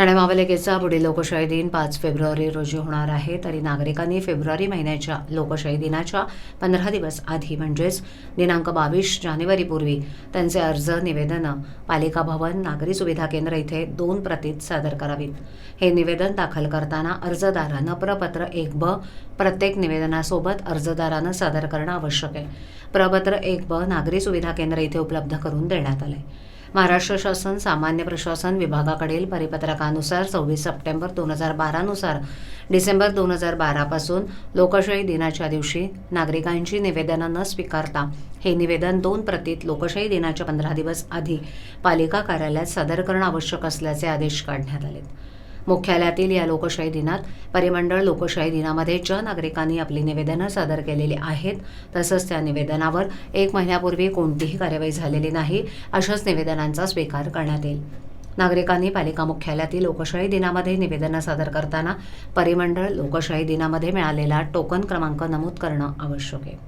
ठाणे महापालिकेचा पुढील लोकशाही दिन पाच फेब्रुवारी रोजी होणार आहे. तरी नागरिकांनी फेब्रुवारी महिन्याच्या लोकशाही दिनाच्या पंधरा दिवस आधी म्हणजेच दिनांक बावीस जानेवारीपूर्वी त्यांचे अर्ज निवेदनं पालिका भवन नागरी सुविधा केंद्र इथे दोन प्रतीत सादर करावीत. हे निवेदन दाखल करताना अर्जदारानं प्रपत्र एक ब प्रत्येक निवेदनासोबत अर्जदारानं सादर करणं आवश्यक आहे. प्रपत्र एक ब नागरी सुविधा केंद्र इथे उपलब्ध करून देण्यात आलं आहे महाराष्ट्र शासन सामान्य प्रशासन विभागाकडील परिपत्रकानुसार सव्वीस सप्टेंबर दोन हजार बारानुसार डिसेंबर दोन हजार बारापासून लोकशाही दिनाच्या दिवशी नागरिकांची निवेदनं न स्वीकारता हे निवेदन दोन प्रतीत लोकशाही दिनाच्या पंधरा दिवस आधी पालिका कार्यालयात सादर करणं आवश्यक असल्याचे आदेश काढण्यात आले मुख्यालयातील या लोकशाही दिनात परिमंडळ लोकशाही दिनामध्ये ज्या नागरिकांनी आपली निवेदनं सादर केलेली आहेत. तसंच त्या निवेदनावर एक महिन्यापूर्वी कोणतीही कार्यवाही झालेली नाही अशाच निवेदनांचा स्वीकार करण्यात येईल. नागरिकांनी पालिका मुख्यालयातील लोकशाही दिनामध्ये निवेदनं सादर करताना परिमंडळ लोकशाही दिनामध्ये मिळालेला टोकन क्रमांक नमूद करणं आवश्यक आहे.